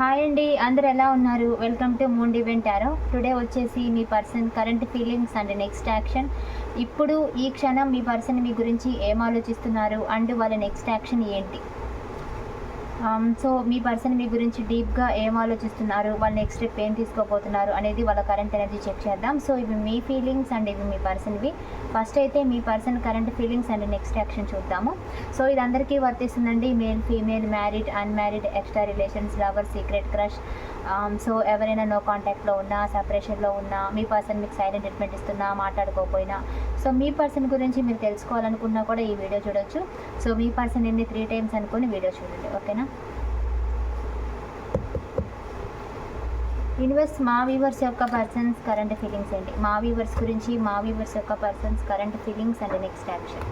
Hi అండి అందరు ఎలా ఉన్నారు? వెల్కమ్ టు మూన్ ఈవెంట్ ఆరో టుడే వచ్చేసి మీ person current feelings and next action ఇప్పుడు ఈ క్షణం మీ పర్సన్ మీ గురించి ఏం ఆలోచిస్తున్నారు? అండ్ వాళ్ళ నెక్స్ట్ యాక్షన్ ఏంటి? Um, సో మీ పర్సన్ మీ గురించి డీప్గా ఏం ఆలోచిస్తున్నారు? వాళ్ళు నెక్స్ట్ స్టెప్ ఏం తీసుకోబోతున్నారు? అనేది వాళ్ళ కరెంట్ ఎనర్జీ చెక్ చేద్దాం. సో ఇవి మీ ఫీలింగ్స్ అండ్ ఇవి మీ పర్సన్వి ఫస్ట్ అయితే మీ person current feelings and next action చూద్దాము. సో ఇది అందరికీ వర్తిస్తుందండి. Male female married unmarried extra relations lover secret crush Um, so ఎవరైనా నో కాంటాక్ట్లో ఉన్నా సపరేషన్లో ఉన్నా మీ పర్సన్ మీకు సైలెంట్ ట్రీట్మెంట్ ఇస్తున్నా మాట్లాడుకోకపోయినా సో మీ పర్సన్ గురించి మీరు తెలుసుకోవాలనుకున్నా కూడా ఈ వీడియో చూడొచ్చు. సో మీ పర్సన్ ఎన్ని త్రీ టైమ్స్ అనుకుని వీడియో చూడండి ఓకేనా యూనివర్స్ మా వీవర్స్ యొక్క పర్సన్స్ కరెంట్ ఫీలింగ్స్ ఏంటి? మా వీవర్స్ గురించి మా వీవర్స్ యొక్క persons current feelings and next action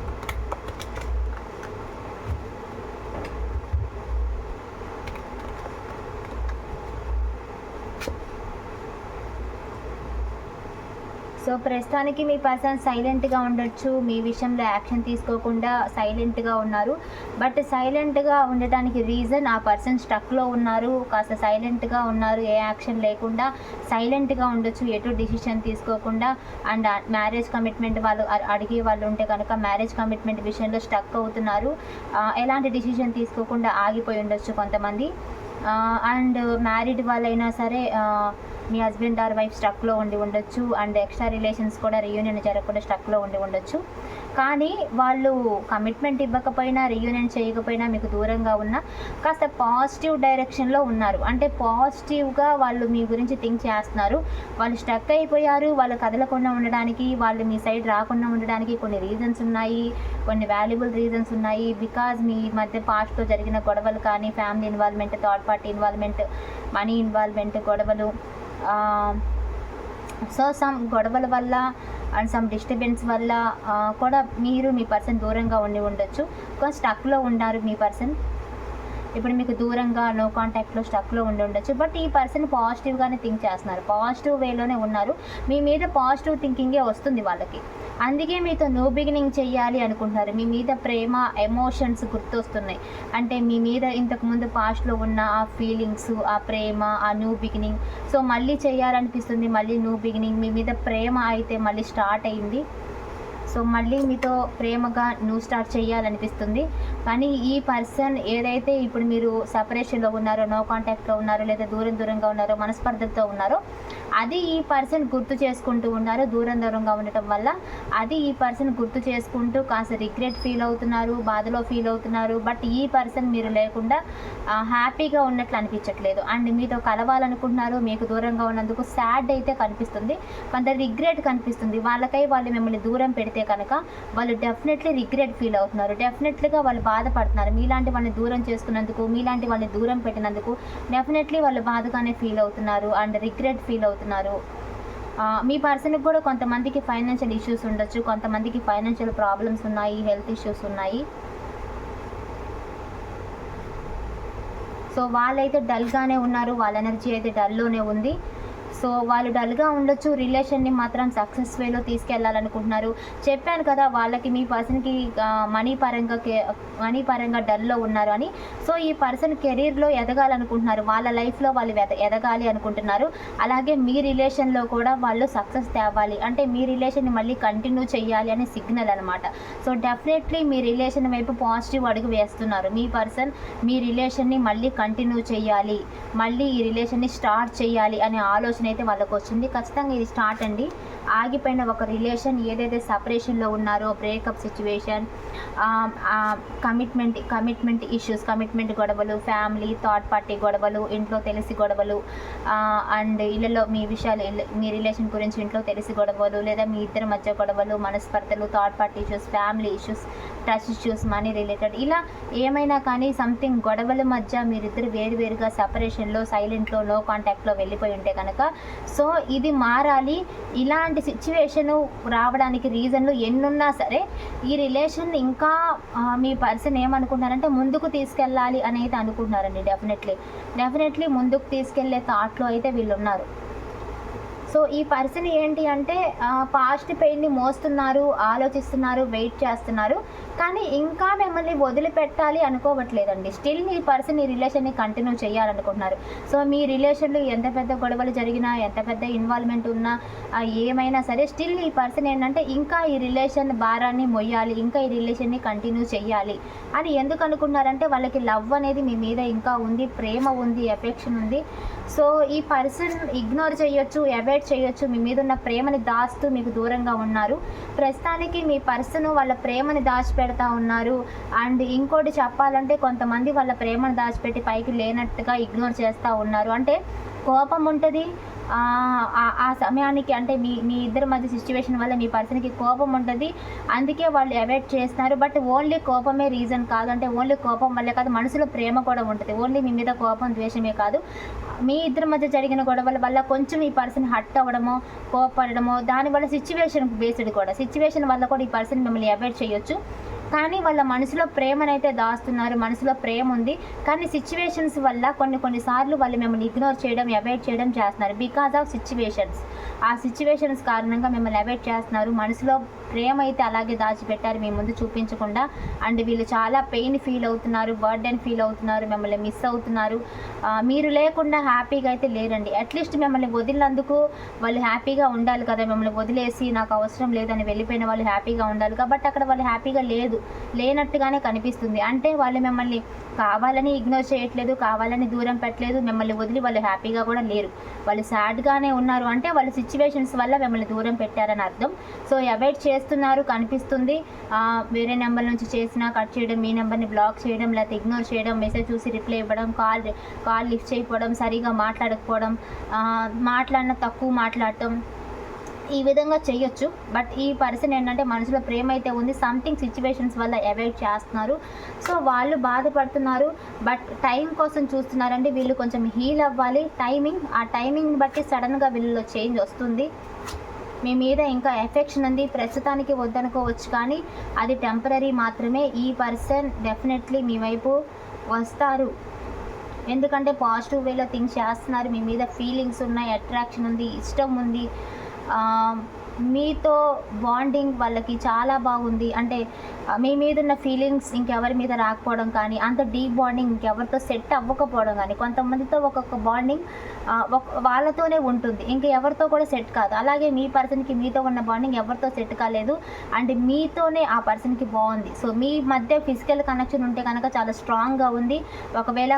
so ప్రస్తుతానికి మీ పర్సన్ సైలెంట్గా ఉండొచ్చు. మీ విషయంలో యాక్షన్ తీసుకోకుండా సైలెంట్గా ఉన్నారు. బట్ సైలెంట్గా ఉండటానికి రీజన్ ఆ పర్సన్ స్టక్లో ఉన్నారు. కాస్త సైలెంట్గా ఉన్నారు. ఏ యాక్షన్ లేకుండా సైలెంట్గా ఉండొచ్చు. ఎటు డిసిషన్ తీసుకోకుండా అండ్ మ్యారేజ్ కమిట్మెంట్ వాళ్ళు అడిగే వాళ్ళు ఉంటే కనుక మ్యారేజ్ కమిట్మెంట్ విషయంలో స్టక్ అవుతున్నారు. ఎలాంటి డిసిషన్ తీసుకోకుండా ఆగిపోయి ఉండొచ్చు కొంతమంది. అండ్ మ్యారీడ్ వాళ్ళైనా సరే మీ హస్బెండ్ ఆర్ వైఫ్ స్ట్రక్లో ఉండి ఉండొచ్చు. అండ్ ఎక్స్ట్రా రిలేషన్స్ కూడా రీయూనియన్ జరగకుండా స్ట్రక్లో ఉండి ఉండొచ్చు. కానీ వాళ్ళు కమిట్మెంట్ ఇవ్వకపోయినా రీయూనియన్ చేయకపోయినా మీకు దూరంగా ఉన్నా కాస్త పాజిటివ్ డైరెక్షన్లో ఉన్నారు. అంటే పాజిటివ్గా వాళ్ళు మీ గురించి థింక్ చేస్తున్నారు. వాళ్ళు స్ట్రక్ అయిపోయారు. వాళ్ళు కదలకుండా ఉండడానికి వాళ్ళు మీ సైడ్ రాకుండా ఉండడానికి కొన్ని రీజన్స్ ఉన్నాయి. కొన్ని వాల్యుబుల్ రీజన్స్ ఉన్నాయి. బికాజ్ మీ మధ్య పాస్ట్లో జరిగిన గొడవలు కానీ family involvement third party involvement money involvement గొడవలు సో సమ్ గొడవల వల్ల అండ్ సమ్ డిస్టర్బెన్స్ వల్ల కూడా మీరు మీ పర్సన్ దూరంగా ఉండి ఉండొచ్చు. కొంచెం స్టక్లో ఉన్నారు మీ పర్సన్ ఇప్పుడు మీకు దూరంగా నో కాంటాక్ట్లో స్టక్లో ఉండి ఉండొచ్చు. బట్ ఈ పర్సన్ పాజిటివ్గానే థింక్ చేస్తున్నారు. పాజిటివ్ వేలోనే ఉన్నారు. మీ మీద పాజిటివ్ థింకింగే వస్తుంది వాళ్ళకి. అందుకే మీతో న్యూ బిగినింగ్ చేయాలి అనుకుంటున్నారు. మీ మీద ప్రేమ ఎమోషన్స్ గుర్తొస్తున్నాయి. అంటే మీ మీద ఇంతకుముందు పాస్ట్లో ఉన్న ఆ ఫీలింగ్స్ ఆ ప్రేమ ఆ న్యూ బిగినింగ్ సో మళ్ళీ చేయాలనిపిస్తుంది మళ్ళీ న్యూ బిగినింగ్ మీ మీద ప్రేమ అయితే మళ్ళీ స్టార్ట్ అయింది. సో మళ్ళీ మీతో ప్రేమగా న్యూ స్టార్ట్ చేయాలనిపిస్తుంది. కానీ ఈ పర్సన్ ఏదైతే ఇప్పుడు మీరు సపరేషన్లో ఉన్నారో నో కాంటాక్ట్లో ఉన్నారో లేదా దూరం దూరంగా ఉన్నారో మనస్పర్ధలతో ఉన్నారో అది ఈ పర్సన్ గుర్తు చేసుకుంటూ ఉన్నారు దూరం దూరంగా ఉండటం వల్ల. అది ఈ పర్సన్ గుర్తు చేసుకుంటూ కాస్త రిగ్రెట్ ఫీల్ అవుతున్నారు బాధలో ఫీల్ అవుతున్నారు. బట్ ఈ పర్సన్ మీరు లేకుండా హ్యాపీగా ఉన్నట్లు అనిపించట్లేదు. అండ్ మీతో కలవాలనుకుంటున్నారు మీకు దూరంగా ఉన్నందుకు సాడ్ అయితే కనిపిస్తుంది. కొంత రిగ్రెట్ కనిపిస్తుంది. వాళ్ళకై వాళ్ళు మిమ్మల్ని దూరం పెడితే కనుక వాళ్ళు డెఫినెట్లీ రిగ్రెట్ ఫీల్ అవుతున్నారు. డెఫినెట్లీగా వాళ్ళు బాధపడుతున్నారు. మీలాంటి వాళ్ళని దూరం చేసుకున్నందుకు మీలాంటి వాళ్ళని దూరం పెట్టినందుకు డెఫినెట్లీ వాళ్ళు బాధగానే ఫీల్ అవుతున్నారు. అండ్ రిగ్రెట్ ఫీల్ అవుతున్నారు. అవుతున్నారు మీ పర్సన్కి కూడా కొంతమందికి ఫైనాన్షియల్ ఇష్యూస్ ఉండొచ్చు కొంతమందికి ఫైనాన్షియల్ ప్రాబ్లమ్స్ ఉన్నాయి హెల్త్ ఇష్యూస్ ఉన్నాయి. సో వాళ్ళైతే డల్గానే ఉన్నారు వాళ్ళ ఎనర్జీ అయితే డల్లోనే ఉంది. సో వాళ్ళు డల్గా ఉండొచ్చు రిలేషన్ని మాత్రం సక్సెస్ వేలో తీసుకెళ్ళాలనుకుంటున్నారు చెప్పాను కదా వాళ్ళకి మీ పర్సన్కి మనీ పరంగా కే- మనీ పరంగా డల్లో ఉన్నారు అని. సో ఈ పర్సన్ కెరీర్లో ఎదగాలనుకుంటున్నారు వాళ్ళ లైఫ్లో వాళ్ళు ఎద- ఎదగాలి అనుకుంటున్నారు. అలాగే మీ రిలేషన్లో కూడా వాళ్ళు సక్సెస్ తేవాలి. అంటే మీ రిలేషన్ని మళ్ళీ కంటిన్యూ చేయాలి అనే సిగ్నల్ అనమాట సో డెఫినెట్లీ మీ రిలేషన్ వైపు పాజిటివ్ అడుగు వేస్తున్నారు. మీ పర్సన్ మీ రిలేషన్ని మళ్ళీ కంటిన్యూ చేయాలి మళ్ళీ ఈ రిలేషన్ని స్టార్ట్ చేయాలి అనే ఆలోచన అయితే వాళ్ళకి వచ్చింది ఖచ్చితంగా ఇది స్టార్ట్ అండి. ఆగిపోయిన ఒక రిలేషన్ ఏదైతే సపరేషన్లో ఉన్నారో breakup situation commitment commitment issues commitment గొడవలు ఫ్యామిలీ థర్డ్ పార్టీ గొడవలు ఇంట్లో తెలిసి గొడవలు అండ్ ఇళ్ళలో మీ విషయాలు మీ రిలేషన్ గురించి ఇంట్లో తెలిసి గొడవలు లేదా మీ ఇద్దరి మధ్య గొడవలు మనస్పర్ధలు third party issues family issues trust issues money related ఇలా ఏమైనా కానీ సంథింగ్ గొడవల మధ్య మీరిద్దరు వేరువేరుగా సపరేషన్లో సైలెంట్లో నో కాంటాక్ట్లో వెళ్ళిపోయి ఉంటే కనుక సో ఇది మారాలి. ఇలాంటి సిచ్యువేషన్ రావడానికి రీజన్లు ఎన్నున్నా సరే ఈ రిలేషన్ ఇంకా మీ పర్సన్ ఏమనుకుంటున్నారంటే ముందుకు తీసుకెళ్ళాలి అని అయితే అనుకుంటున్నారండి డెఫినెట్లీ డెఫినెట్లీ ముందుకు తీసుకెళ్ళే థాట్లో అయితే వీళ్ళు ఉన్నారు సో ఈ పర్సన్ ఏంటి అంటే పాస్ట్ పెయిన్ని మోస్తున్నారు ఆలోచిస్తున్నారు వెయిట్ చేస్తున్నారు. కానీ ఇంకా మిమ్మల్ని వదిలిపెట్టాలి అనుకోవట్లేదండి. స్టిల్ ఈ పర్సన్ ఈ రిలేషన్ని కంటిన్యూ చేయాలనుకుంటున్నారు. సో మీ రిలేషన్లో ఎంత పెద్ద గొడవలు జరిగినా ఎంత పెద్ద ఇన్వాల్వ్మెంట్ ఉన్నా ఏమైనా సరే స్టిల్ ఈ పర్సన్ ఏంటంటే ఇంకా ఈ రిలేషన్ భారాన్ని మొయ్యాలి ఇంకా ఈ రిలేషన్ని కంటిన్యూ చేయాలి అని ఎందుకు అనుకున్నారంటే వాళ్ళకి లవ్ అనేది మీ మీద ఇంకా ఉంది ప్రేమ ఉంది ఎఫెక్షన్ ఉంది. సో ఈ పర్సన్ ఇగ్నోర్ చేయొచ్చు అవాయిడ్ చేయొచ్చు మీ మీద ఉన్న ప్రేమని దాస్తూ మీకు దూరంగా ఉన్నారు. ప్రస్తుతానికి మీ పర్సన్ వాళ్ళ ప్రేమని పెడతా ఉన్నారు. అండ్ ఇంకోటి చెప్పాలంటే కొంతమంది వాళ్ళ ప్రేమను దాచిపెట్టి పైకి లేనట్టుగా ఇగ్నోర్ చేస్తూ ఉన్నారు. అంటే కోపం ఉంటుంది. ఆ ఆ సమయానికి అంటే మీ మీ ఇద్దరి మధ్య సిచ్యువేషన్ వల్ల మీ పర్సన్కి కోపం ఉంటుంది. అందుకే వాళ్ళు అవాయిడ్ చేస్తున్నారు. బట్ ఓన్లీ కోపమే రీజన్ కాదు. అంటే ఓన్లీ కోపం వల్లే కాదు మనసులో ప్రేమ కూడా ఉంటుంది. ఓన్లీ మీ మీద కోపం ద్వేషమే కాదు. మీ ఇద్దరి మధ్య జరిగిన గొడవల వల్ల కొంచెం ఈ పర్సన్ హట్ అవ్వడమో కోపడమో దానివల్ల సిచ్యువేషన్ బేస్డ్ కూడా. సిచ్యువేషన్ వల్ల కూడా ఈ పర్సన్ మిమ్మల్ని అవాయిడ్ చేయొచ్చు. కానీ వాళ్ళ మనసులో ప్రేమనైతే దాస్తున్నారు మనసులో ప్రేమ ఉంది కానీ సిచ్యువేషన్స్ వల్ల కొన్ని కొన్నిసార్లు వాళ్ళు మిమ్మల్ని ఇగ్నోర్ చేయడం అవాయిడ్ చేయడం చేస్తున్నారు బికాజ్ ఆఫ్ సిచ్యువేషన్స్ ఆ సిచ్యువేషన్స్ కారణంగా మిమ్మల్ని అవాయిడ్ చేస్తున్నారు. మనసులో ప్రేమ అయితే అలాగే దాచిపెట్టారు. మీ ముందు చూపించకుండా అండ్ వీళ్ళు చాలా పెయిన్ ఫీల్ అవుతున్నారు బర్డెన్ ఫీల్ అవుతున్నారు మిమ్మల్ని మిస్ అవుతున్నారు. మీరు లేకుండా హ్యాపీగా అయితే లేరండి. అట్లీస్ట్ మిమ్మల్ని వదిలినందుకు వాళ్ళు హ్యాపీగా ఉండాలి కదా. మిమ్మల్ని వదిలేసి నాకు అవసరం లేదని వెళ్ళిపోయిన వాళ్ళు హ్యాపీగా ఉండాలి. కాబట్టి అక్కడ వాళ్ళు హ్యాపీగా లేదు. లేనట్టుగానే కనిపిస్తుంది. అంటే వాళ్ళు మిమ్మల్ని కావాలని ఇగ్నోర్ చేయట్లేదు కావాలని దూరం పెట్టలేదు మిమ్మల్ని వదిలి వాళ్ళు హ్యాపీగా కూడా లేరు. వాళ్ళు సాడ్గానే ఉన్నారు అంటే వాళ్ళ సిచ్యువేషన్స్ వల్ల మిమ్మల్ని దూరం పెట్టారని అర్థం. సో అవాయిడ్ చేస్తున్నారు కనిపిస్తుంది. వేరే నెంబర్ నుంచి చేసినా కట్ చేయడం మీ నెంబర్ని బ్లాక్ చేయడం లేకపోతే ఇగ్నోర్ చేయడం మెసేజ్ చూసి రిప్లై ఇవ్వడం కాల్ కాల్ లిఫ్ట్ చేయకపోవడం సరిగా మాట్లాడకపోవడం మాట్లాడిన తక్కువ మాట్లాడటం ఈ విధంగా చేయొచ్చు. బట్ ఈ పర్సన్ ఏంటంటే మనసులో ప్రేమ అయితే ఉంది. సంథింగ్ సిచ్యువేషన్స్ వల్ల అవాయిడ్ చేస్తున్నారు. సో వాళ్ళు బాధపడుతున్నారు. బట్ టైం కోసం చూస్తున్నారంటే వీళ్ళు కొంచెం హీల్ అవ్వాలి. టైమింగ్ ఆ టైమింగ్ బట్టి సడన్గా వీళ్ళలో చేంజ్ వస్తుంది. మీ మీద ఇంకా ఎఫెక్షన్ ఉంది. ప్రస్తుతానికి వద్దనుకోవచ్చు కానీ అది టెంపరీ మాత్రమే. ఈ పర్సన్ డెఫినెట్లీ మీ వైపు వస్తారు. ఎందుకంటే పాజిటివ్ వేలో థింక్ చేస్తున్నారు. మీ మీద ఫీలింగ్స్ ఉన్నాయి. అట్రాక్షన్ ఉంది. ఇష్టం ఉంది. ఆ, మీతో బాండింగ్ వాళ్ళకి చాలా బాగుంది. అంటే మీ మీద ఉన్న ఫీలింగ్స్ ఇంకెవరి మీద రాకపోవడం కానీ అంత డీప్ బాండింగ్ ఇంకెవరితో సెట్ అవ్వకపోవడం కానీ కొంతమందితో ఒక్కొక్క బాండింగ్ వాళ్ళతోనే ఉంటుంది. ఇంకా ఎవరితో కూడా సెట్ కాదు. అలాగే మీ పర్సన్కి మీతో ఉన్న బాండింగ్ ఎవరితో సెట్ కాలేదు. అండ్ మీతోనే ఆ పర్సన్కి బాగుంది. సో మీ మధ్య ఫిజికల్ కనెక్షన్ ఉంటే కనుక చాలా స్ట్రాంగ్గా ఉంది. ఒకవేళ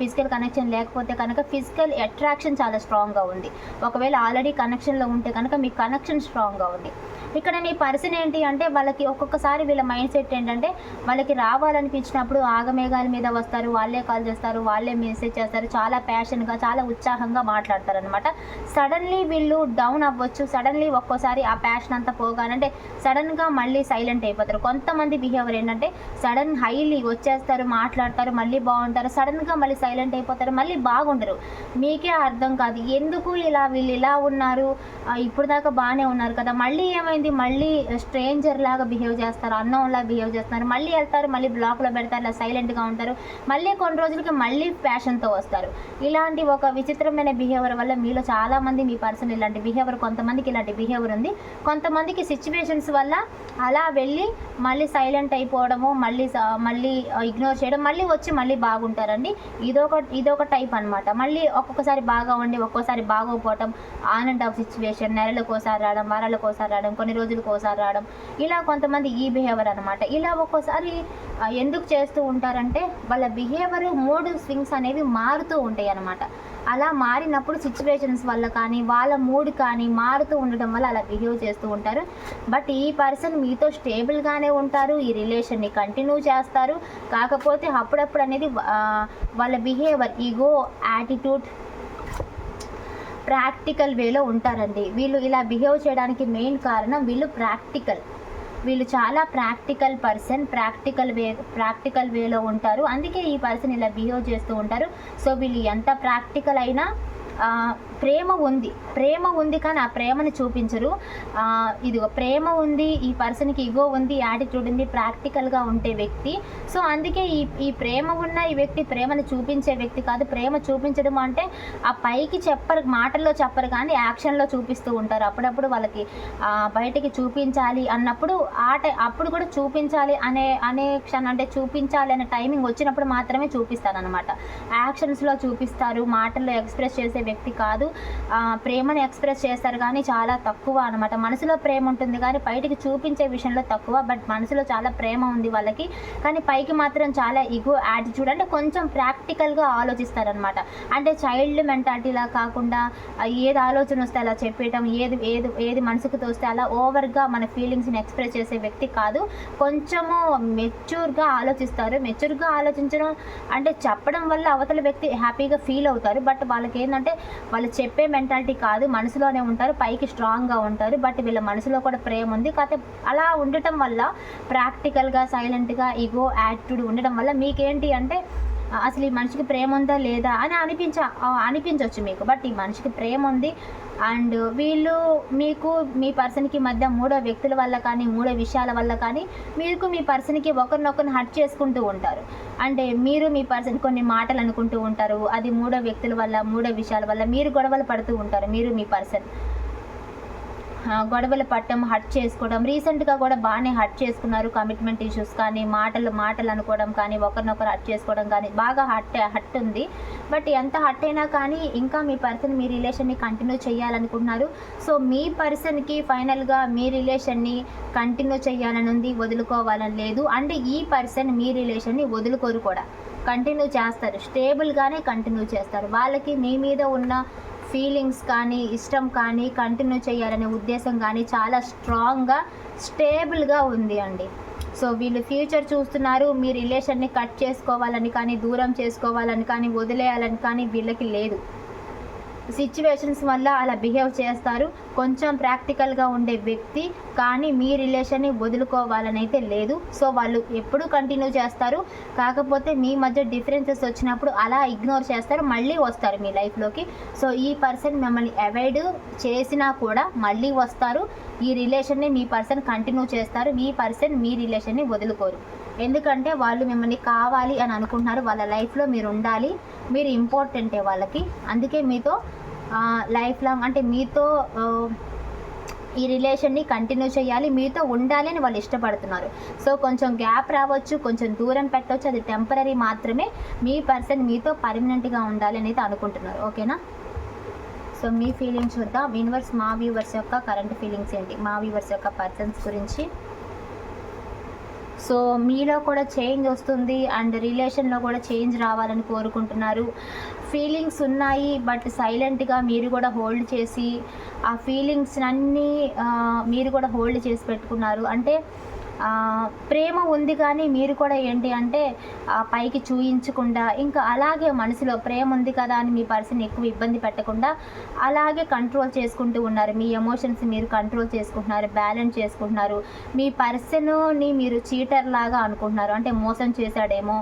ఫిజికల్ కనెక్షన్ లేకపోతే కనుక ఫిజికల్ అట్రాక్షన్ చాలా స్ట్రాంగ్గా ఉంది. ఒకవేళ ఆల్రెడీ కనెక్షన్లో ఉంటే కనుక మీ కనెక్షన్ స్ట్రాంగ్ స్ట్రాంగ్గా ఉంది ఇక్కడ మీ పర్సన్ ఏంటి అంటే వాళ్ళకి ఒక్కొక్కసారి వీళ్ళ మైండ్ సెట్ ఏంటంటే వాళ్ళకి రావాలనిపించినప్పుడు ఆగమేఘాల మీద వస్తారు వాళ్ళే కాల్ చేస్తారు వాళ్ళే మెసేజ్ చేస్తారు చాలా ప్యాషన్గా చాలా ఉత్సాహంగా మాట్లాడతారు అనమాట సడన్లీ వీళ్ళు డౌన్ అవ్వచ్చు సడన్లీ ఒక్కోసారి ఆ ప్యాషన్ అంతా పోగానంటే సడన్గా మళ్ళీ సైలెంట్ అయిపోతారు. కొంతమంది బిహేవియర్ ఏంటంటే సడన్ హైలీ వచ్చేస్తారు మాట్లాడతారు మళ్ళీ బాగుంటారు సడన్గా మళ్ళీ సైలెంట్ అయిపోతారు మళ్ళీ బాగుండరు. మీకే అర్థం కాదు. ఎందుకు ఇలా వీళ్ళు ఇలా ఉన్నారు? ఇప్పుడు దాకా బాగానే ఉన్నారు కదా. మళ్ళీ ఏమైంది? మళ్ళీ స్ట్రేంజర్ లాగా బిహేవ్ చేస్తారు అన్నంలా బిహేవ్ చేస్తున్నారు మళ్ళీ వెళ్తారు మళ్ళీ బ్లాక్లో పెడతారు ఇలా సైలెంట్గా ఉంటారు. మళ్ళీ కొన్ని రోజులకి మళ్ళీ ఫ్యాషన్తో వస్తారు. ఇలాంటి ఒక విచిత్రమైన బిహేవియర్ వల్ల మీలో చాలామంది మీ పర్సన్ ఇలాంటి బిహేవియర్ కొంతమందికి ఇలాంటి బిహేవియర్ ఉంది. కొంతమందికి సిచ్యువేషన్స్ వల్ల అలా వెళ్ళి మళ్ళీ సైలెంట్ అయిపోవడము మళ్ళీ మళ్ళీ ఇగ్నోర్ చేయడం మళ్ళీ వచ్చి మళ్ళీ బాగుంటారండి. ఇదొక ఇదొక టైప్ అన్నమాట. మళ్ళీ ఒక్కొక్కసారి బాగా ఉండి ఒక్కోసారి బాగోపోవటం ఆన్ అండ్ ఆఫ్ సిచ్యువేషన్ నెలలకు ఒకసారి రావడం వారాలకు ఒకసారి రావడం కొన్ని రోజులకు ఒకసారి రావడం ఇలా కొంతమంది ఈ బిహేవియర్ అనమాట ఇలా ఒక్కోసారి ఎందుకు చేస్తూ ఉంటారంటే వాళ్ళ బిహేవియర్ మూడు స్వింగ్స్ అనేవి మారుతూ ఉంటాయి అనమాట అలా మారినప్పుడు సిచ్యువేషన్స్ వల్ల కానీ వాళ్ళ మూడ్ కానీ మారుతూ ఉండడం వల్ల అలా బిహేవ్ చేస్తూ ఉంటారు. బట్ ఈ పర్సన్ మీతో స్టేబుల్గానే ఉంటారు ఈ రిలేషన్ని కంటిన్యూ చేస్తారు. కాకపోతే అప్పుడప్పుడు అనేది వాళ్ళ బిహేవియర్ ఈగో యాటిట్యూడ్ ప్రాక్టికల్ వేలో ఉంటారండి. వీళ్ళు ఇలా బిహేవ్ చేయడానికి మెయిన్ కారణం వీళ్ళు ప్రాక్టికల్ వీళ్ళు చాలా practical person practical way practical వేలో ఉంటారు. అందుకే ఈ పర్సన్ ఇలా బిహేవ్ చేస్తూ ఉంటారు. సో వీళ్ళు ఎంత ప్రాక్టికల్ అయినా ప్రేమ ఉంది. ప్రేమ ఉంది కానీ ఆ ప్రేమను చూపించరు. ఇదిగో ప్రేమ ఉంది ఈ పర్సన్కి ఇగో ఉంది యాటిట్యూడ్ ఉంది ప్రాక్టికల్గా ఉండే వ్యక్తి. సో అందుకే ఈ ఈ ప్రేమ ఉన్న ఈ వ్యక్తి ప్రేమను చూపించే వ్యక్తి కాదు. ప్రేమ చూపించడం అంటే ఆ పైకి చెప్పరు మాటల్లో చెప్పరు కానీ యాక్షన్లో చూపిస్తూ ఉంటారు. అప్పుడప్పుడు వాళ్ళకి బయటకి బయటికి చూపించాలి అన్నప్పుడు ఆ టై అప్పుడు కూడా చూపించాలి అనే అనే క్షణం అంటే చూపించాలి అనే టైమింగ్ వచ్చినప్పుడు మాత్రమే చూపిస్తారు అనమాట యాక్షన్స్లో చూపిస్తారు మాటల్లో ఎక్స్ప్రెస్ చేసే వ్యక్తి కాదు. ప్రేమను ఎక్స్ప్రెస్ చేస్తారు కానీ చాలా తక్కువ అనమాట మనసులో ప్రేమ ఉంటుంది కానీ బయటికి చూపించే విషయంలో తక్కువ. బట్ మనసులో చాలా ప్రేమ ఉంది వాళ్ళకి. కానీ పైకి మాత్రం చాలా ఇగో యాటిట్యూడ్ అంటే కొంచెం ప్రాక్టికల్గా ఆలోచిస్తారనమాట అంటే చైల్డ్ మెంటాలిటీలా కాకుండా ఏది ఆలోచన వస్తే అలా చెప్పేయటం ఏది ఏది ఏది మనసుకు తోస్తే అలా ఓవర్గా మన ఫీలింగ్స్ని ఎక్స్ప్రెస్ చేసే వ్యక్తి కాదు. కొంచెము మెచ్యూర్గా ఆలోచిస్తారు. మెచ్యూర్గా ఆలోచించడం అంటే చెప్పడం వల్ల అవతల వ్యక్తి హ్యాపీగా ఫీల్ అవుతారు. బట్ వాళ్ళకి ఏంటంటే వాళ్ళు చెప్పే మెంటాలిటీ కాదు. మనసులోనే ఉంటారు. పైకి స్ట్రాంగ్గా ఉంటారు. బట్ వీళ్ళ మనసులో కూడా ప్రేమ ఉంది. కాకపోతే అలా ఉండటం వల్ల ప్రాక్టికల్గా సైలెంట్గా ఈగో యాటిట్యూడ్ ఉండడం వల్ల మీకేంటి అంటే అసలు ఈ మనిషికి ప్రేమ ఉందా లేదా అని అనిపించ అనిపించవచ్చు మీకు. బట్ ఈ మనిషికి ప్రేమ ఉంది. అండ్ వీళ్ళు మీకు మీ పర్సన్కి మధ్య మూడో వ్యక్తుల వల్ల కానీ మూడో విషయాల వల్ల కానీ మీకు మీ పర్సన్కి ఒకరినొకరిని హట్ చేసుకుంటూ ఉంటారు. అంటే మీరు మీ పర్సన్ కొన్ని మాటలు అనుకుంటూ ఉంటారు. అది మూడో వ్యక్తుల వల్ల మూడో విషయాల వల్ల మీరు గొడవలు పడుతూ ఉంటారు. మీరు మీ పర్సన్. గొడవలు పట్టడం హట్ చేసుకోవడం రీసెంట్గా కూడా బాగానే హట్ చేసుకున్నారు. కమిట్మెంట్ ఇష్యూస్ కానీ మాటలు మాటలు అనుకోవడం కానీ ఒకరినొకరు హట్ చేసుకోవడం కానీ బాగా హట్ హట్ ఉంది. బట్ ఎంత హట్ అయినా కానీ ఇంకా మీ పర్సన్ మీ రిలేషన్ని కంటిన్యూ చేయాలనుకుంటున్నారు. సో మీ పర్సన్కి ఫైనల్గా మీ రిలేషన్ని కంటిన్యూ చేయాలని ఉంది వదులుకోవాలని లేదు. అంటే ఈ పర్సన్ మీ రిలేషన్ని వదులుకోరు కూడా. కంటిన్యూ చేస్తారు. స్టేబుల్గానే కంటిన్యూ చేస్తారు. వాళ్ళకి మీ మీద ఉన్న ఫీలింగ్స్ కానీ ఇష్టం కానీ కంటిన్యూ చేయాలనే ఉద్దేశం కానీ చాలా స్ట్రాంగ్గా స్టేబుల్గా ఉంది అండి. సో వీళ్ళు ఫ్యూచర్ చూస్తున్నారు మీ రిలేషన్ని కట్ చేసుకోవాలని కానీ దూరం చేసుకోవాలని కానీ వదిలేయాలని కానీ వీళ్ళకి లేదు. సిచ్యువేషన్స్ వల్ల అలా బిహేవ్ చేస్తారు. కొంచెం ప్రాక్టికల్గా ఉండే వ్యక్తి కానీ మీ రిలేషన్ని వదులుకోవాలని అయితే లేదు. సో వాళ్ళు ఎప్పుడు కంటిన్యూ చేస్తారు. కాకపోతే మీ మధ్య డిఫరెన్సెస్ వచ్చినప్పుడు అలా ఇగ్నోర్ చేస్తారు మళ్ళీ వస్తారు మీ లైఫ్లోకి. సో ఈ పర్సన్ మిమ్మల్ని అవాయిడ్ చేసినా కూడా మళ్ళీ వస్తారు. ఈ రిలేషన్ని మీ పర్సన్ కంటిన్యూ చేస్తారు. మీ పర్సన్ మీ రిలేషన్ని వదులుకోరు. ఎందుకంటే వాళ్ళు మిమ్మల్ని కావాలి అని అనుకుంటున్నారు. వాళ్ళ లైఫ్లో మీరు ఉండాలి. మీరు ఇంపార్టెంటే వాళ్ళకి. అందుకే మీతో లైఫ్ లాంగ్ అంటే మీతో ఈ రిలేషన్ని కంటిన్యూ చేయాలి మీతో ఉండాలి అని వాళ్ళు ఇష్టపడుతున్నారు. సో కొంచెం గ్యాప్ రావచ్చు కొంచెం దూరం పెట్టవచ్చు అది టెంపరీ మాత్రమే మీ పర్సన్ మీతో పర్మనెంట్గా ఉండాలి అనేది అనుకుంటున్నారు. ఓకేనా సో మీ ఫీలింగ్స్ చూద్దాం. యూనివర్స్ మా వ్యూవర్స్ యొక్క కరెంట్ ఫీలింగ్స్ ఏంటి? మా వ్యూవర్స్ యొక్క పర్సన్స్ గురించి. సో మీలో కూడా చేంజ్ వస్తుంది అండ్ రిలేషన్లో కూడా చేంజ్ రావాలని కోరుకుంటున్నారు. ఫీలింగ్స్ ఉన్నాయి బట్ సైలెంట్గా మీరు కూడా హోల్డ్ చేసి ఆ ఫీలింగ్స్ అన్నీ మీరు కూడా హోల్డ్ చేసి పెట్టుకున్నారు. అంటే ప్రేమ ఉంది కానీ మీరు కూడా ఏంటి అంటే ఆ, పైకి చూయించకుండా ఇంకా అలాగే మనసులో ప్రేమ ఉంది కదా అని మీ పర్సన్ ఎక్కువ ఇబ్బంది పెట్టకుండా అలాగే కంట్రోల్ చేసుకుంటూ ఉన్నారు. మీ ఎమోషన్స్ మీరు కంట్రోల్ చేసుకుంటున్నారు బ్యాలెన్స్ చేసుకుంటున్నారు. మీ పర్సన్ని మీరు చీటర్ లాగా అనుకుంటున్నారు. అంటే మోసం చేశాడేమో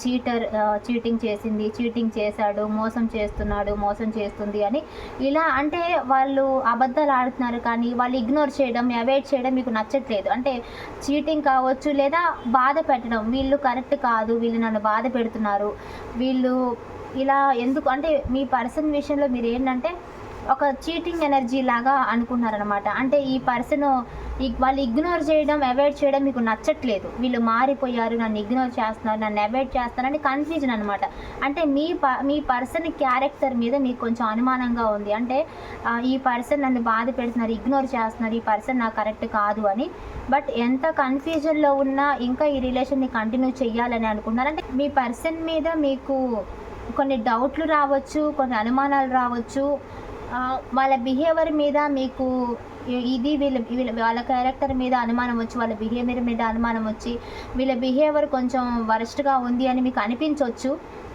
చీటర్ చీటింగ్ చేసింది చీటింగ్ చేశాడు మోసం చేస్తున్నాడు మోసం చేస్తుంది అని ఇలా అంటే వాళ్ళు అబద్ధాలు ఆడుతున్నారు కానీ వాళ్ళు ఇగ్నోర్ చేయడం అవాయిడ్ చేయడం మీకు నచ్చట్లేదు. అంటే చీటింగ్ కావచ్చు లేదా బాధ పెట్టడం. వీళ్ళు కరెక్ట్ కాదు వీళ్ళు నన్ను బాధ పెడుతున్నారు. వీళ్ళు ఇలా ఎందుకు అంటే మీ పర్సన్ విషయంలో మీరు ఏంటంటే ఒక చీటింగ్ ఎనర్జీ లాగా అనుకున్నారనమాట అంటే ఈ పర్సన్ వాళ్ళు ఇగ్నోర్ చేయడం అవాయిడ్ చేయడం మీకు నచ్చట్లేదు. వీళ్ళు మారిపోయారు నన్ను ఇగ్నోర్ చేస్తున్నారు నన్ను అవాయిడ్ చేస్తున్నారని కన్ఫ్యూజన్ అనమాట అంటే మీ ప మీ పర్సన్ క్యారెక్టర్ మీద మీకు కొంచెం అనుమానంగా ఉంది. అంటే ఈ పర్సన్ నన్ను బాధ పెడుతున్నారు ఇగ్నోర్ చేస్తున్నారు ఈ పర్సన్ నాకు కరెక్ట్ కాదు అని. బట్ ఎంత కన్ఫ్యూజన్లో ఉన్నా ఇంకా ఈ రిలేషన్ని కంటిన్యూ చేయాలని అనుకుంటున్నారు అంటే మీ పర్సన్ మీద మీకు కొన్ని డౌట్లు రావచ్చు కొన్ని అనుమానాలు రావచ్చు. వాళ్ళ బిహేవియర్ మీద మీకు ఇది వీళ్ళ వీళ్ళ వాళ్ళ క్యారెక్టర్ మీద అనుమానం వచ్చి వాళ్ళ బిహేవియర్ మీద అనుమానం వచ్చి వీళ్ళ బిహేవియర్ కొంచెం వరస్ట్గా ఉంది అని మీకు అనిపించవచ్చు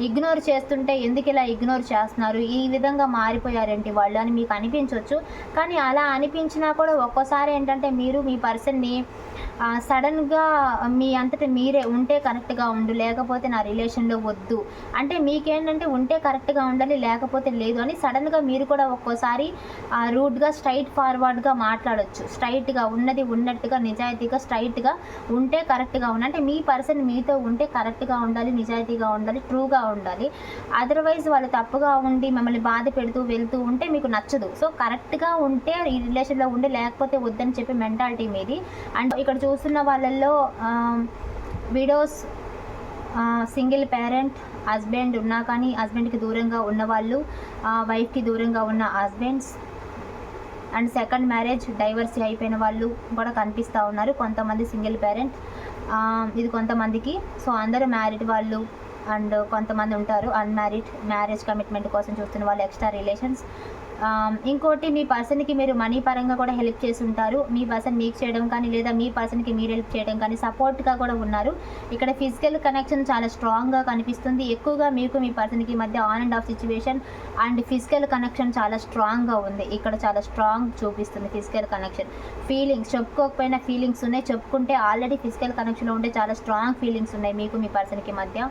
ఇగ్నోర్ చేస్తుంటే ఎందుకు ఇలా ఇగ్నోర్ చేస్తున్నారు? ఈ విధంగా మారిపోయారేంటి వాళ్ళు అని మీకు అనిపించవచ్చు కానీ అలా అనిపించినా కూడా ఒక్కోసారి ఏంటంటే మీరు మీ పర్సన్ని సడన్గా మీ అంతటి మీరే ఉంటే కరెక్ట్గా ఉండు లేకపోతే నా రిలేషన్లో వద్దు. అంటే మీకేంటంటే ఉంటే కరెక్ట్గా ఉండాలి లేకపోతే లేదు అని సడన్గా మీరు కూడా ఒక్కోసారి రూట్గా స్ట్రైట్ ఫార్వర్డ్గా మాట్లాడొచ్చు. స్ట్రైట్గా ఉన్నది ఉన్నట్టుగా నిజాయితీగా స్ట్రైట్గా ఉంటే కరెక్ట్గా ఉండాలి అంటే మీ పర్సన్ మీతో ఉంటే కరెక్ట్గా ఉండాలి నిజాయితీగా ఉండాలి ట్రూగా ఉండాలి. అదర్వైజ్ వాళ్ళు తప్పుగా ఉండి మిమ్మల్ని బాధ పెడుతూ వెళ్తూ ఉంటే మీకు నచ్చదు. సో కరెక్ట్గా ఉంటే ఈ రిలేషన్లో ఉండి లేకపోతే వద్దని చెప్పి మెంటాలిటీ మీది. అండ్ ఇక్కడ చూస్తున్న వాళ్ళల్లో విడోస్ సింగిల్ పేరెంట్ హస్బెండ్ ఉన్నా కానీ హస్బెండ్కి దూరంగా ఉన్నవాళ్ళు వైఫ్కి దూరంగా ఉన్న husbands and second marriage divorcee అయిపోయిన వాళ్ళు కూడా కనిపిస్తూ ఉన్నారు. కొంతమంది సింగిల్ పేరెంట్ ఇది కొంతమందికి. సో అందరూ మ్యారీడ్ వాళ్ళు అండ్ కొంతమంది ఉంటారు. అన్మ్యారీడ్ మ్యారేజ్ కమిట్మెంట్ కోసం చూస్తున్న వాళ్ళు ఎక్స్ట్రా రిలేషన్స్. ఇంకోటి మీ పర్సన్కి మీరు మనీ పరంగా కూడా హెల్ప్ చేసి ఉంటారు మీ పర్సన్ మీకు చేయడం కానీ లేదా మీ పర్సన్కి మీరు హెల్ప్ చేయడం కానీ సపోర్ట్గా కూడా ఉన్నారు. ఇక్కడ ఫిజికల్ కనెక్షన్ చాలా స్ట్రాంగ్గా కనిపిస్తుంది. ఎక్కువగా మీకు మీ పర్సన్కి మధ్య on and off situation and physical connection చాలా స్ట్రాంగ్గా ఉంది. ఇక్కడ చాలా స్ట్రాంగ్ చూపిస్తుంది ఫిజికల్ కనెక్షన్. ఫీలింగ్స్ చెప్పుకోకపోయినా ఫీలింగ్స్ ఉన్నాయి. చెప్పుకుంటే ఆల్రెడీ ఫిజికల్ కనెక్షన్లో ఉంటే చాలా స్ట్రాంగ్ ఫీలింగ్స్ ఉన్నాయి మీకు మీ పర్సన్కి మధ్య.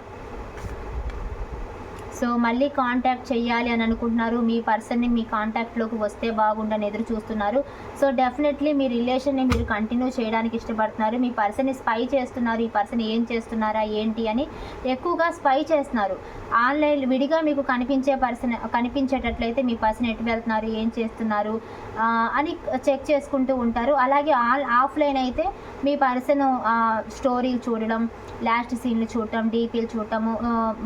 సో మళ్ళీ కాంటాక్ట్ చేయాలి అని అనుకుంటున్నారు. మీ పర్సన్ని మీ కాంటాక్ట్లోకి వస్తే బాగుండని ఎదురు చూస్తున్నారు. సో డెఫినెట్లీ మీ రిలేషన్ని మీరు కంటిన్యూ చేయడానికి ఇష్టపడుతున్నారు. మీ పర్సన్ని స్పై చేస్తున్నారు. ఈ పర్సన్ ఏం చేస్తున్నారా ఏంటి అని ఎక్కువగా స్పై చేస్తున్నారు. ఆన్లైన్ విడిగా మీకు కనిపించే పర్సన్ కనిపించేటట్లయితే మీ పర్సన్ ఎటు వెళ్తున్నారు ఏం చేస్తున్నారు అని చెక్ చేసుకుంటూ ఉంటారు. అలాగే ఆల్ ఆఫ్లైన్ అయితే మీ పర్సన్ స్టోరీలు చూడడం లాస్ట్ సీన్లు చూడటం డీపీలు చూడటము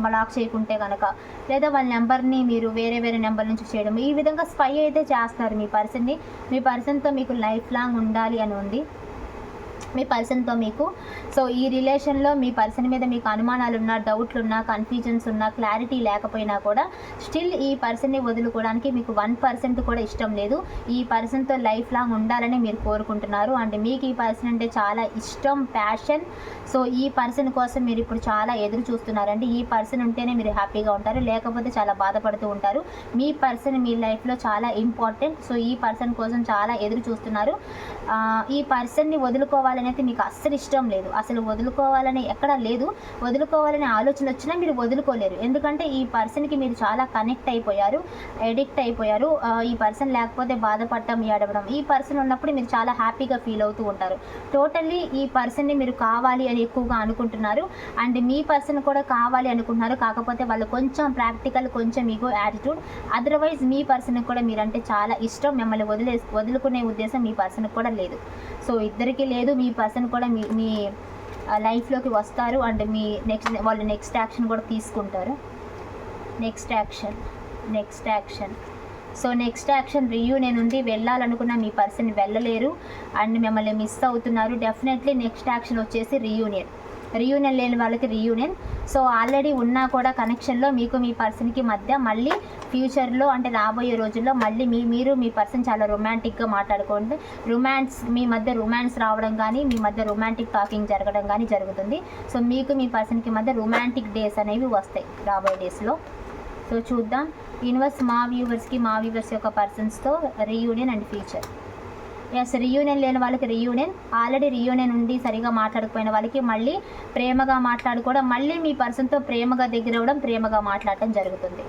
బ్లాక్ చేయకుంటే కనుక లేదా వాళ్ళ నెంబర్ని మీరు వేరే వేరే నెంబర్ నుంచి చేయడం. ఈ విధంగా స్పై అయితే చేస్తారు మీ పర్సన్ని. మీ పర్సన్తో మీకు లైఫ్ లాంగ్ ఉండాలి అని ఉంది. మీ పర్సన్తో మీకు. సో ఈ రిలేషన్లో మీ పర్సన్ మీద మీకు అనుమానాలు ఉన్నా డౌట్లు ఉన్నా కన్ఫ్యూజన్స్ ఉన్నా క్లారిటీ లేకపోయినా కూడా స్టిల్ ఈ పర్సన్ని వదులుకోవడానికి మీకు వన్ పర్సెంట్ కూడా ఇష్టం లేదు. ఈ పర్సన్తో లైఫ్ లాంగ్ ఉండాలని మీరు కోరుకుంటున్నారు. అండ్ మీకు ఈ పర్సన్ అంటే చాలా ఇష్టం ప్యాషన్. సో ఈ పర్సన్ కోసం మీరు ఇప్పుడు చాలా ఎదురు చూస్తున్నారండి. ఈ పర్సన్ ఉంటేనే మీరు హ్యాపీగా ఉంటారు. లేకపోతే చాలా బాధపడుతూ ఉంటారు. మీ పర్సన్ మీ లైఫ్లో చాలా ఇంపార్టెంట్. సో ఈ పర్సన్ కోసం చాలా ఎదురు చూస్తున్నారు. ఈ పర్సన్ని వదులుకోవాలని అయితే మీకు అస్సలు ఇష్టం లేదు. అసలు వదులుకోవాలని ఎక్కడా లేదు. వదులుకోవాలనే ఆలోచన వచ్చినా మీరు వదులుకోలేరు. ఎందుకంటే ఈ పర్సన్కి మీరు చాలా కనెక్ట్ అయిపోయారు ఎడిక్ట్ అయిపోయారు. ఈ పర్సన్ లేకపోతే బాధపడటం ఏడవడం ఈ పర్సన్ ఉన్నప్పుడు మీరు చాలా హ్యాపీగా ఫీల్ అవుతూ ఉంటారు. టోటల్లీ ఈ పర్సన్ని మీరు కావాలి అని ఎక్కువగా అనుకుంటున్నారు. అండ్ మీ పర్సన్ కూడా కావాలి అనుకుంటున్నారు. కాకపోతే వాళ్ళు కొంచెం ప్రాక్టికల్ కొంచెం మీకు యాటిట్యూడ్. అదర్వైజ్ మీ పర్సన్కి కూడా మీరంటే చాలా ఇష్టం. మిమ్మల్ని వదిలే వదులుకునే ఉద్దేశం మీ పర్సన్కి కూడా లేదు. సో ఇద్దరికీ లేదు. మీ పర్సన్ కూడా మీ మీ లైఫ్లోకి వస్తారు. అండ్ మీ నెక్స్ట్ వాళ్ళు నెక్స్ట్ యాక్షన్ కూడా తీసుకుంటారు. Next action next action so next action reunion నుండి వెళ్ళాలనుకున్న మీ పర్సన్ వెళ్ళలేరు. అండ్ మిమ్మల్ని మిస్ అవుతున్నారు. డెఫినెట్లీ నెక్స్ట్ యాక్షన్ వచ్చేసి రియూనియన్ రీయూనియన్ లేని వాళ్ళకి రీయూనియన్ సో ఆల్రెడీ ఉన్నా కూడా కనెక్షన్లో మీకు మీ పర్సన్కి మధ్య మళ్ళీ ఫ్యూచర్లో అంటే రాబోయే రోజుల్లో మళ్ళీ మీ మీరు మీ పర్సన్ చాలా రొమాంటిక్గా మాట్లాడుకోండి. రొమాన్స్ మీ మధ్య రొమాన్స్ రావడం కానీ మీ మధ్య రొమాంటిక్ టాకింగ్ జరగడం కానీ జరుగుతుంది. సో మీకు మీ పర్సన్కి మధ్య రొమాంటిక్ డేస్ అనేవి వస్తాయి రాబోయే డేస్లో సో చూద్దాం. యూనివర్స్ మా వ్యూవర్స్కి మా వ్యూవర్స్ యొక్క పర్సన్స్తో రీయూనియన్ అండ్ ఫ్యూచర్ ఎస్ రీయూనియన్ లేని వాళ్ళకి రీయూనియన్ ఆల్రెడీ రీయూనియన్ ఉండి సరిగా మాట్లాడకపోయిన వాళ్ళకి మళ్ళీ ప్రేమగా మాట్లాడుకోవడం మళ్ళీ మీ పర్సన్తో ప్రేమగా దగ్గర అవ్వడం ప్రేమగా మాట్లాడటం జరుగుతుంది.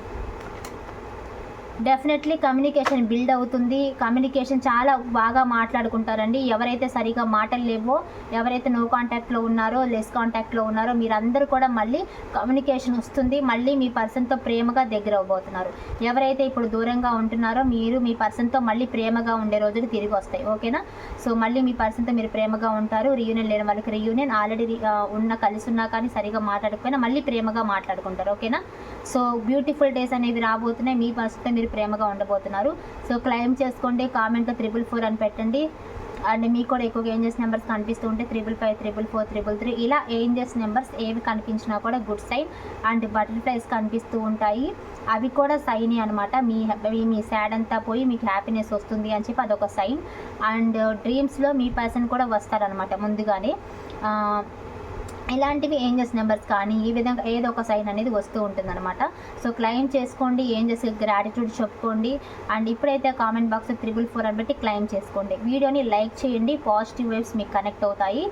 డెఫినెట్లీ కమ్యూనికేషన్ బిల్డ్ అవుతుంది. కమ్యూనికేషన్ చాలా బాగా మాట్లాడుకుంటారండి. ఎవరైతే సరిగా మాటలు లేవో ఎవరైతే నో కాంటాక్ట్లో ఉన్నారో లెస్ కాంటాక్ట్లో ఉన్నారో మీరందరూ కూడా మళ్ళీ కమ్యూనికేషన్ వస్తుంది. మళ్ళీ మీ పర్సన్తో ప్రేమగా దగ్గర అవ్వబోతున్నారు. ఎవరైతే ఇప్పుడు దూరంగా ఉంటున్నారో మీరు మీ పర్సన్తో మళ్ళీ ప్రేమగా ఉండే రోజులు తిరిగి వస్తాయి. ఓకేనా సో మళ్ళీ మీ పర్సన్తో మీరు ప్రేమగా ఉంటారు. రీయూనియన్ లేని వాళ్ళకి రీయూనియన్ ఆల్రెడీ ఉన్న కలిసి ఉన్నా కానీ సరిగా మాట్లాడకపోయినా మళ్ళీ ప్రేమగా మాట్లాడుకుంటారు. ఓకేనా సో బ్యూటిఫుల్ డేస్ అనేవి రాబోతున్నాయి. మీ పర్సన్తో మీరు ప్రేమగా ఉండబోతున్నారు. సో క్లెయిమ్ చేసుకోండి కామెంట్లో త్రిబుల్ ఫోర్ అని పెట్టండి. అండ్ మీకు కూడా ఎక్కువగా ఏంజెస్ నెంబర్స్ కనిపిస్తూ ఉంటే triple five triple four triple three. ఇలా ఏంజెస్ నెంబర్స్ ఏవి కనిపించినా కూడా గుడ్ సైన్. అండ్ బటర్ఫ్లైస్ కనిపిస్తూ ఉంటాయి. అవి కూడా సైన్ అనమాట మీ మీ సాడ్ అంతా పోయి మీకు హ్యాపీనెస్ వస్తుంది అని చెప్పి అదొక సైన్ అండ్ డ్రీమ్స్లో మీ పర్సన్ కూడా వస్తారనమాట ముందుగానే. ఇలాంటివి ఏంజెస్ నెంబర్స్ కానీ ఈ విధంగా ఏదో ఒక సైన్ అనేది వస్తూ ఉంటుందన్నమాట. సో క్లెయిమ్ చేసుకోండి ఏంజెస్ గ్రాటిట్యూడ్ చెప్పుకోండి అండ్ ఇప్పుడైతే కామెంట్ బాక్స్ త్రిబుల్ ఫోర్ అని పెట్టి క్లెయిమ్ చేసుకోండి. వీడియోని లైక్ చేయండి పాజిటివ్ వేవ్స్ మీకు కనెక్ట్ అవుతాయి.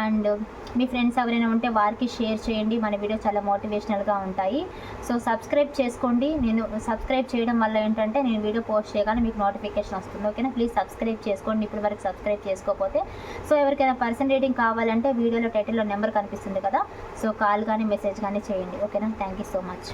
అండ్ మీ ఫ్రెండ్స్ ఎవరైనా ఉంటే వారికి షేర్ చేయండి. మన వీడియో చాలా మోటివేషనల్గా ఉంటాయి. సో సబ్స్క్రైబ్ చేసుకోండి. నేను సబ్స్క్రైబ్ చేయడం వల్ల ఏంటంటే నేను వీడియో పోస్ట్ చేయగానే మీకు నోటిఫికేషన్ వస్తుంది. ఓకేనా ప్లీజ్ సబ్స్క్రైబ్ చేసుకోండి. ఇప్పుడు వరకు సబ్స్క్రైబ్ చేసుకోకపోతే. సో ఎవరికైనా పర్సన్ రేటింగ్ కావాలంటే వీడియోలో టైటిల్లో నెంబర్ కనిపిస్తుంది కదా? సో కాల్ కానీ మెసేజ్ కానీ చేయండి. ఓకేనా థ్యాంక్ యూ సో మచ్